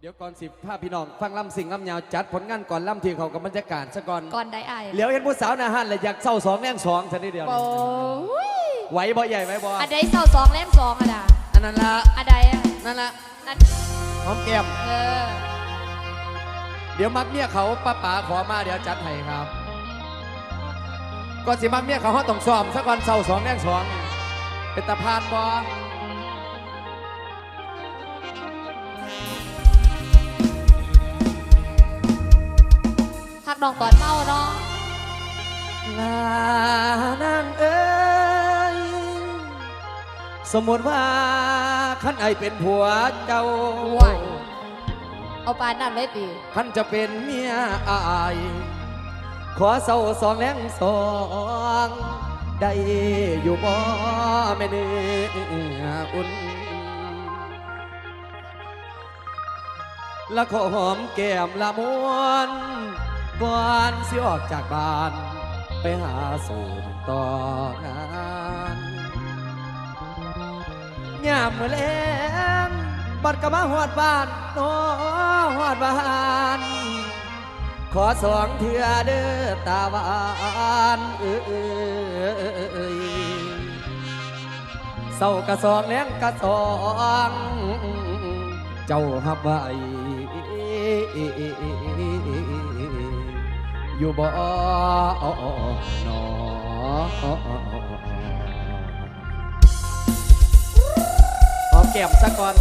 เดี๋ยวก่อนสิภาพพี่น้องฟังลำสิ่งลำยาวจัดผลงานก่อนลำทีเขากับบรรยากาศซะก่อนก่อนได้ไอายเหลียวเห็นผู้สาวหนาหันเลยอยากเศร้าสองแรงสองซะนิดเดียวโอ้ยไหวบ่ใหญ่ไหวบ่อันใดเศร้าสองเล่มสองอะดาอันนั้นละอันใดอะนั่นละนั่นหอมแก้มเออเดี๋ยวมักเมียเขาป้าป๋าขอมาเดี๋ยวจัดให้ครับก่อนสิมักเมียเขาเขาต้องซ้อมซะก่อนเศร้าสองแรงสองเป็นตาพานบ่ น้องตอนเมาเนาะลานางเอ้ยสมมติว่าขันไอเป็นผัวเจ้าห่วยเอาปานนั่นเลยตีขันจะเป็นเมียอาย ขอเศร้าสองแรงสองได้อยู่บ่แม่เนื้ออุ่นและขอหอมแก้มละมวน ก่อนสิออกจากบ้าน ไปหาสู่ต่องานยามเมื่อแลงบัดกะมาหอดบ้านโนหอดบ้านขอสองเถื่อเด้อตาหวานเอ้ยเศร้ากะสองแรงกะสองเจ้าหับไว้ อยู่บ่หนอหอมแก้มซะก่อน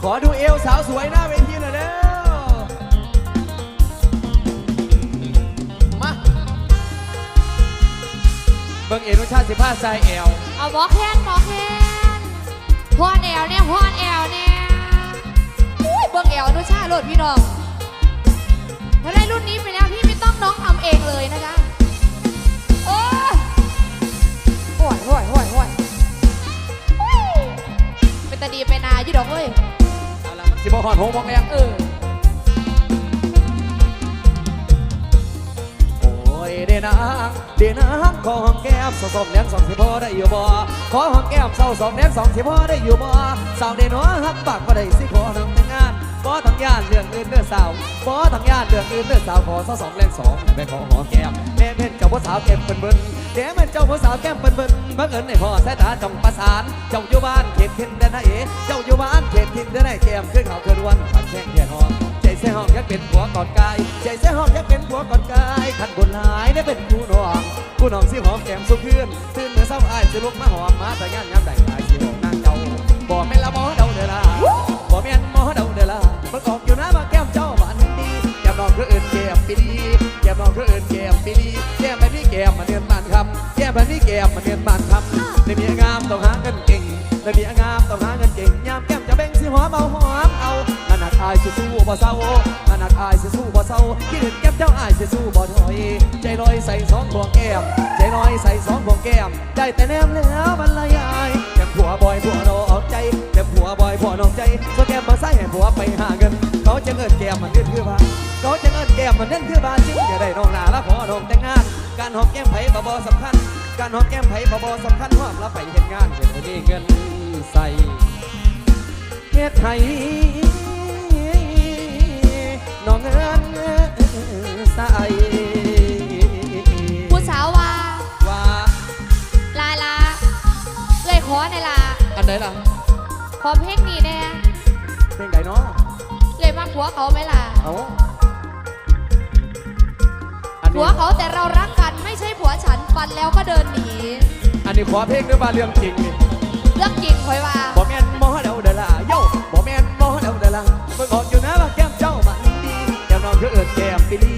ขอดูเอวสาวสวยหน้าเว เบิ่งเอนุชาติสิบห้าใส่เอวเอาหมอแคนหมอแคนพอนแอวเนี่ยพอนแอวเนี่ยอุ้ยเบิ่งแอวอนุชาโหลดพี่น้องถ้าได้รุ่นนี้ไปแล้วพี่ไม่ต้องน้องทำเองเลยนะคะโอ้ยโอ้ยโอ้ยโอ้ยโอ้ยอุ้ยเป็นตาดีไปนาอยู่ดอกเว้ย เอาละมันสิบหอนหงมองแรง เออ เดนางเดนางขอหอมแก้มสองสองแดงสองสิพอได้อยู่บ่ขอหอมแก้มเศร้าสองแดงสองสิพอได้อยู่บ่สาวเดนอฮักปากบ่ได้สิขอทำแต่งงานบ่ทำงานเรื่องอื่นเด้อสาวบ่ทำงานเรื่องอื่นเด้อสาวขอเศร้าสองแดงสองแม่ขอหอมแก้มแม่เป็นเจ้าผู้สาวแก้มเปิ้นเบิ้นแม่เป็นเจ้าผู้สาวแก้มเปิ้นเบิ้นบังเอิญในพ่อสายตาจ้องประสานเจ้าอยู่บ้านเขตทินแดนนาเอเจ้าอยู่บ้านเขตทินแดนนาแก้มขึ้นเขาเคินวันขัดแข้งแขนหอมใจเสียห้องอยากเป็นผัวกอนกายใจเสียห้องอยากเป็นผัวกอนกายขันบนหลายได้เป็นผู้น้องผู้น้องสิหอมแก้มสุขคืนตื่นเมื่อเช้าอายสิลุกมาหอมมาแต่งานยามใดอายสิหอมนางเจ้าบอกแม่นละหมอเดาเด้อล่ะบอกแม่นหมอเดาเด้อล่ะมันออกอยู่นะมาแก้มเจ้าหวานดีแก้มน้องคืออื่นแก้มปีดีแก้มน้องคืออื่นแก้มปีดีแก้มแบบนี้แก้มมันเนียนบานคำแก้มแบบนี้แก้มมันเนียนบานคำในเมียงามต้องหาเงินเก่งในเมีย บ่เศร้านานักอายสิสู้บ่เศร้าคิดเห็นแก้มเจ้าอายสิสู้บ่ถอย ใจลอยใส่สองพวงแก้ม ใจลอยใส่สองพวงแก้ม ได้แต่แนมแล้วบรรลัยายแก้มผัวบอยผัวนอกใจแก้มผัวบอยผัวนอกใจส่วนแก้มมาใส่ให้ผัวไปหาเงิน เขาจะเงินแก้มมันเด่นคือบ้าเขาจะเงินแก้มมันเด่นคือบ้าจริงจะได้น้องหนาละขอน้องแต่งงาน การหอมแก้มไผ่บ่บ่สำคัญ การหอมแก้มไผ่บ่บ่สำคัญหอมแล้วไปเห็นงานเห็นมีเงินใส่เฮ็ดให้ น้องเอินใส่ผู้สาวว่าว่าลาลาเอ้ยขอในลาอันไหนล่ะขอเพลงนี้แน่เพลงไหนเนาะเลยมาผัวเขาไหมล่ะเอาผัวเขาแต่เรารักกันไม่ใช่ผัวฉันฟันแล้วก็เดินหนี อันนี้ขอเพลงหรือว่าเรื่องจริงนี่เรื่องจริงคอยว่าบ่แม่นมอเดาเดล่ะโย่บ่แม่นมอเดาเดล่ะเบิ่งออกอยู่ แก้มปิลี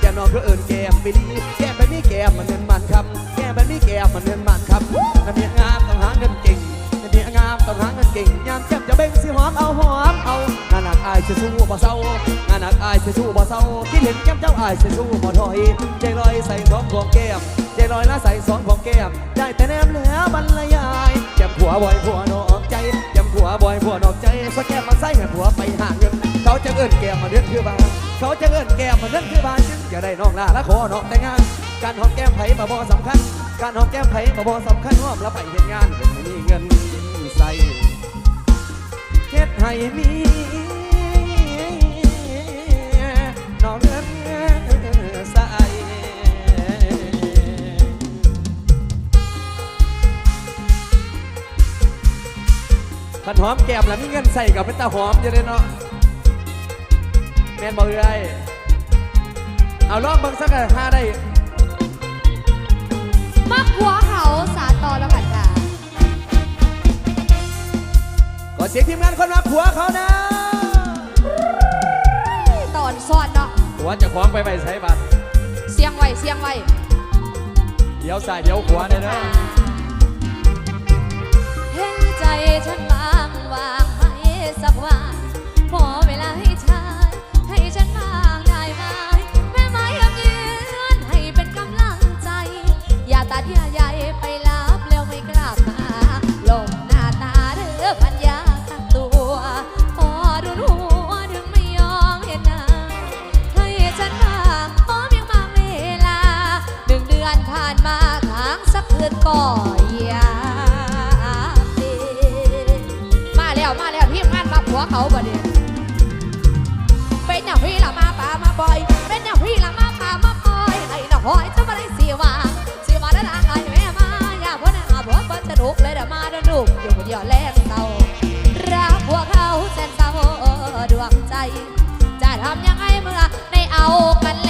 แก้มน้องคือเอิ้นแก้มปิลีแก้มแบบนี้แก้มมันเงินมันคำแก้มแบบนี้แก้มมันเงินมันคำน้ำเมียงามต้องหาเงินเก่งน้ำเมียงามต้องหาเงินเก่งยามแก้มจะเบ่งสิหอมเอาหอมเอางานหนักอายสิสู้บ่เศร้างานหนักอายสิสู้บ่เศร้าคิดเห็นแก้มเจ้าอายสิสู้บ่ถอยใจลอยใส่สองพวงแก้มใจลอยละใส่สองพวงแก้มได้แต่แนมแล้วบรรยายแก้มผัวบ่อยผัวนอกใจแก้มผัวบ่อยผัวนอกใจสแก้มมาใส่ให้ผัวไปหาเงินเขาจะเอิ้นแก้มมาเดือนคือบา เขาจะเอิ้นแก้มมาเดือนคือบานจึงจะได้น้องลาและขอน้องแต่งงาน การหอมแก้มไผ่มาบ่สำคัญ การหอมแก้มไผ่มาบ่สำคัญหอมแล้วไปเห็นงานเป็นม่มีเงินใส่เฮ็ดให้มีน้องเงินใส่ขันหอมแก้มแล้วมีเงินใส่กับเป็นตาหอมอยู่เลยเนาะ แม่นบอกเลยเอาลองเบิ่งสักห้าได้มักหัวเขาสาตอแล้วกันจ้าขอเสียงทีมงานคนมาผัวเขานะตอนสอนเนาะผัวจะคล้องไปไปใช้บัตรเสียงไว้เสียงไว้เดี๋ยวซ้ายเดี๋ยวขวาเลยนะเห็นใจฉันบางวางให้สักวันขอเวลาให้ชาย สักคืนก็อยากดีมาแล้วมาแล้วทีมงานมาผัวเขาบ่เดีเป็นอย่างพี่ละมาป่ามาบ่อย เป็นอย่างพี่ละมาป่ามาบ่อยไอ้ละหอยจะมาได้สีว่าสีว่าได้ละไงแม่มาอย่าเพิ่นอาผัวเพิ่นจะดุกเลยเดี๋ยวมาเดินดุกอยู่คนเดียวแลกเศร้ารักพวเขาแสนเศร้าดวงใจ จะทำยังไงเมื่อไดเอากันแล้ว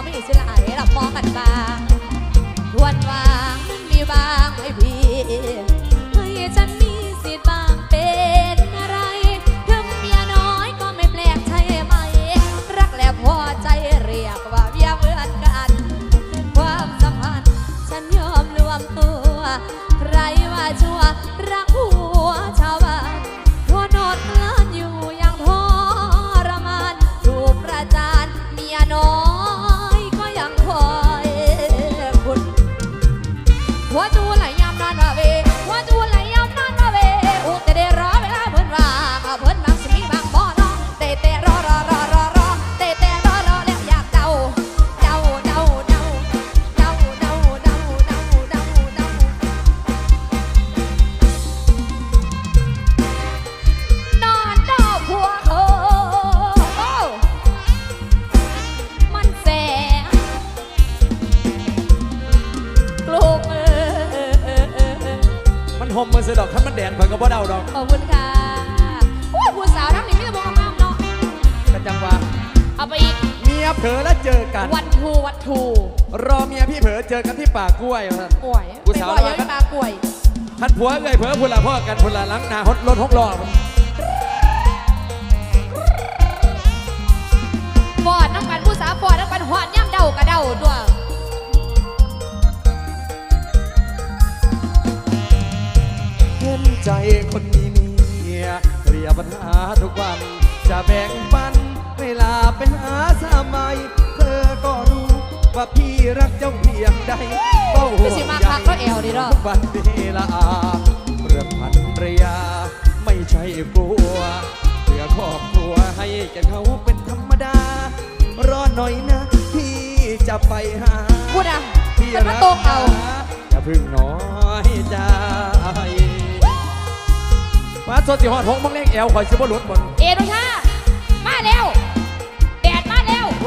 我们有อ了 มันห่มมันเสือดอกถ้ามันแดดข่อยก็บ่เดาดอกขอบคุณค่ะโอ้ยผู้สาวทั้งนี้ไม่ต้องบอกงามเนาะกันจังว่าเอาไปอีกเมียเผลอแล้วเจอกัน วันทูวัตทูรอเมียพี่เผลอเจอกันที่ป่ากล้วยว่าซั่น ป่วยผู้ไปสาวบ่อยว่าย้อยปลากล้วยคันผัวเอ้ยเผลอพุ่นละพ่อกันพุ่นละหลังหน้ารถรถหกล้อมันฟอดน้ำกันผู้สาวฟอดน้ำกันหอดย่ำเดากระเดาตัว แบ่งปัน เวลาไปหาสามัยเธอก็รู้ ว่าพี่รักเจ้าเพียงใดเฝ้าห่คืวองสิมาใยคักก็แอวดิเนาะทุกวันเวลาเรื่องพันรยา ไม่ใช่กลัวเพื่อครอบครัวให้แก่เขาเป็นธรรมดา รอหน่อยนะพี่จะไปหา พูดอะพี่มันมารักตกเอา อย่าเพึ่งน้อยใจมาสดสิหอดหงมังเล่งแอวคอยชิบหลุดบน เอรุชามา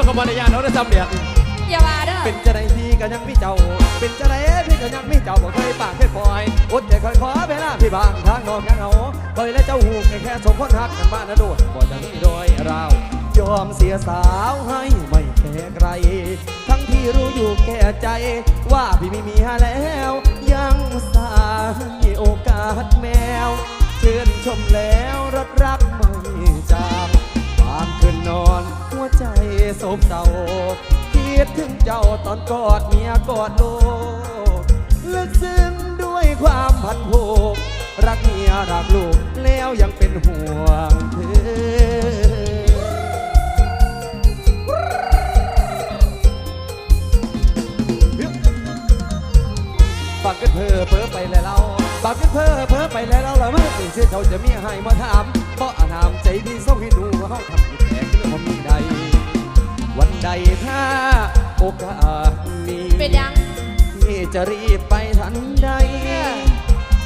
มาแล้วว่าขบวนยานเราได้จำเดียดอย่ามาเด้อเป็นจะได้พี่ก็ยังมีเจ้า เป็นจะได้พี่ก็ยังมีเจ้าบอกเคยปากเคยปล่อยอดใจคอยขอเวลาพี่บางทางนอกยังเอาเคยและเจ้าหูแค่แค่สมคนหักกันมานะโดดบ่จะมีรอยเรายอมเสียสาวให้ไม่แค่ไกลทั้งที่รู้อยู่แก่ใจ ว่าพี่ไม่มีหาแล้ว ยังสายโอกาสแมวเชื่นชมแล้วรักรักม่จ โศกเศร้าคิดถึงเจ้าตอนกอดเมียกอดลูกลึกซึ้งด้วยความพันผูกรักเมียรักลูกแล้วยังเป็นห่วงเธอบักกันเพอเพ้อไปแล้วเราบักกันเพอเพ้อไปแล้วเราละเมื่อตื่นเช้าจะมีให้มาถามเพราะอานามใจดีส่งให้ดูว่าเขาทำ โอกาสมีเป็นยังที่จะรีบไปทันใด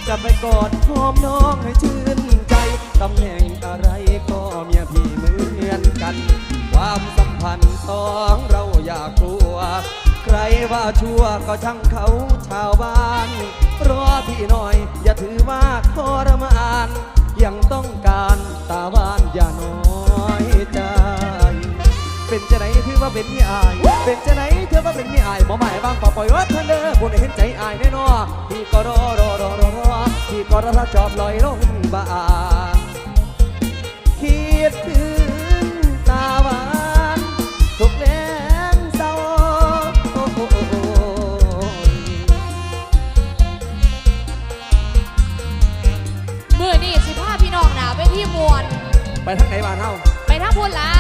จะไปกอดหอมน้องให้ชื่นใจตำแหน่งอะไรก็เมียพี่เหมือนกัน ความสัมพันธ์สองเราอย่ากลัว ใครว่าชั่วก็ช่างเขาชาวบ้านรอพี่หน่อย อย่าถือว่าทรมาน ยังต้องการตาบ้านอย่าน้อยใจ เป็นจะไหนถือ ว่าเป็นมีอาย เป็นจะไหนถือว่าเป็นมีอายบ่หมายบางป่าปล่อยวัดทันเด้อผู้ใดเห็นใจอายแน่นอพี่ก็รอรอรอรอรอพี่ก็รอถ้าจอบลอยลงบาคิดถึงตาหวานทุกแรงเศร้าโอ้โอ้โอ้โอ้มือนี่สิพาพี่น้องหนาไปที่มวลไปทางไหนบ้านเฮาไปท่าพูนลา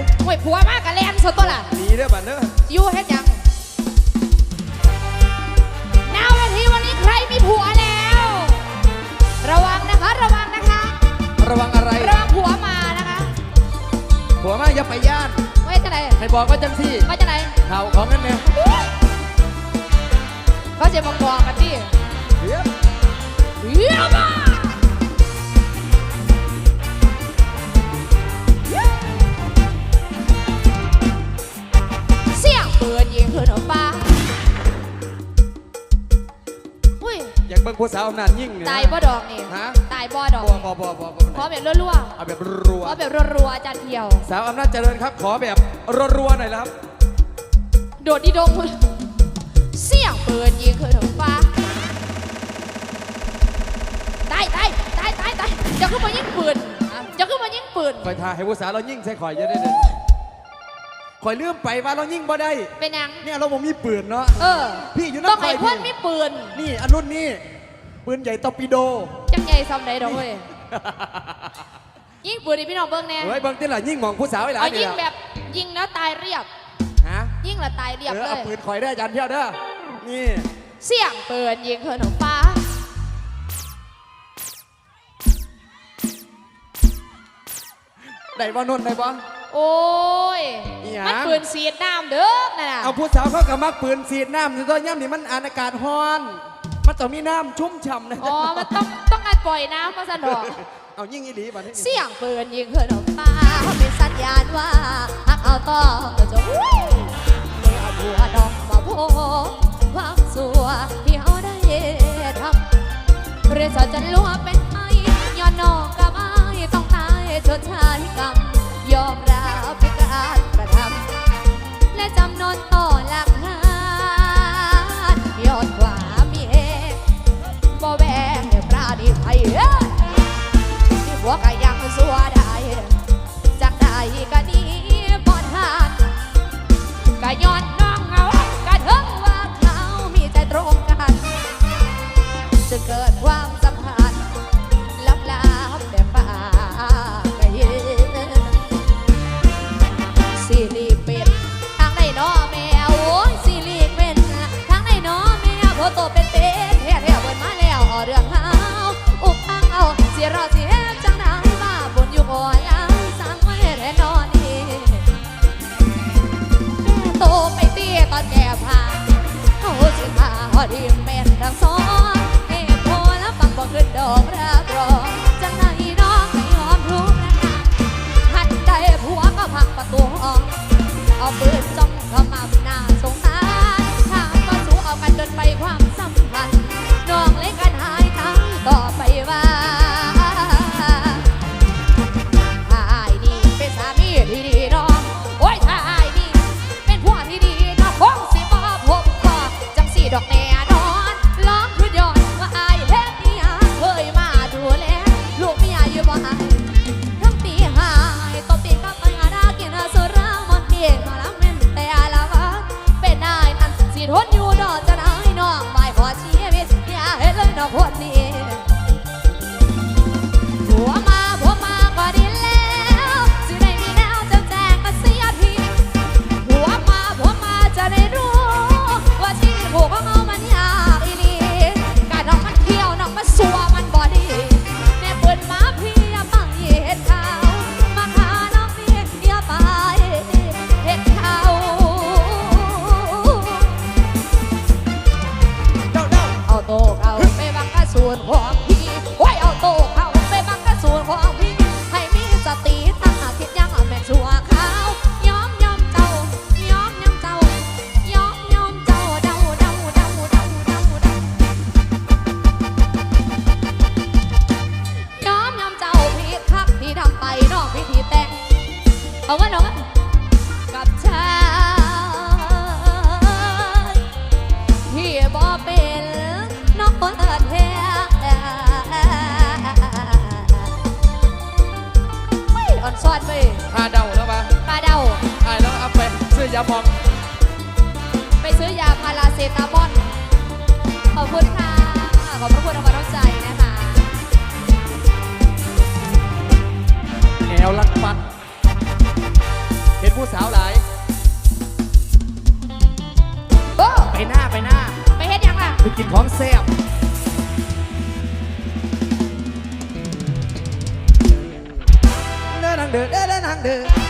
หนห่วยผัวมากกับแลนสดตัวล่ะหนีเด้อบ้านเด้ออยู่เฮ็ดหยังนาวนาทีวันนี้ใครมีผัวแล้ว ระวังนะคะ ระวังนะคะ ระวังอะไร ระวังผัวมานะคะ ผัวมาอย่าไปย่านไว้จะไหนให้บอกว่าจังซี่ไว้จะไหนข่าวของนั่นเนี่ยเขาจะมากองกันที่เดี๋ยวเยี่ยมอ่ ผู้สาวอำนาจยิ่งเนี่ยนะตายบ่ดอกนี่ฮะตายบ่ดอกบ่บ่บ่บ่บ่ขอแบบรัวเอาแบบรัวๆขอแบบรัวๆอาจารย์เที่ยว สาวอำนาจเจริญครับ ขอแบบรัวๆหน่อยครับ โดดดีดงเสียงปืนยิงขึ้นฟ้าตายตายตายตายตายจะขึ้นมายิงปืนจะขึ้นมายิงปืนคอยทาให้ผู้สาวเรายิ่งใส่ข่อยจะได้เด่นข่อยลืมไปว่าเรายิ่งบ่ได้ เป็นยังเนี่ยเราบ่มีปืนเนาะเออพี่อยู่ต้องน้ำข่ให้อยเพื่อนพี่มีปืน นี่อันรุ่นนี้ ปืนใหญ่ตอร์ปิโดจังไงซ้ำใดดอกเว้ยยิงปืนดิพี่น้องเบิ้งแน่เฮ้ยเบิ่งที่หล่ะยิ่งมองผู้สาวไอ้หลาเอานยินี่งแบบยิงแล้วตายเรียบ ฮะยิงแล้วตายเรียบเออเลเอาย ปืนข่อยได้ออาจารย์เที่ยวเด้อนี่เสียงปืนยิงขึ้นฟ้า ได้บ่นนได้บ่ โอ้ย อิหยัง มันปืนสีดน้ำเด้อนั่นน่ะเอาผู้สาวเขาก็มักปืนสีดน้ำตัวย่ำนี่มันอากาศร้อน มันต้องมีน้ำชุ่มฉ่ำนะอ๋อ มันต้องต้องการปล่อยน้ำมาสนอกเอายิ่งอีหลีบัดนี้เสียงปืนยิงขึ้นฟ้าเป็นสัญญาณว่าหักเอาต่อก็จะวิ่งเมื่อบัวดอกมาโพความสัวที่เขาได้ทำเรียนสอนจนลัวเป็นไอ้ย้อนนอกกับไอ้ต้องตายชดใช้กรรมยอมรับ ยวผม ไปซื้อยาพาราเซตามอลขอบคุณค่ะ ขอบพระคุณเอามารังใจนะคะแอลลักปัด เห็นผู้สาวหลายไปหน้าไปหน้า ไปเฮ็ดยังล่ะ ไปกินของแซ่บเดินทางเดินเดินทางเดิน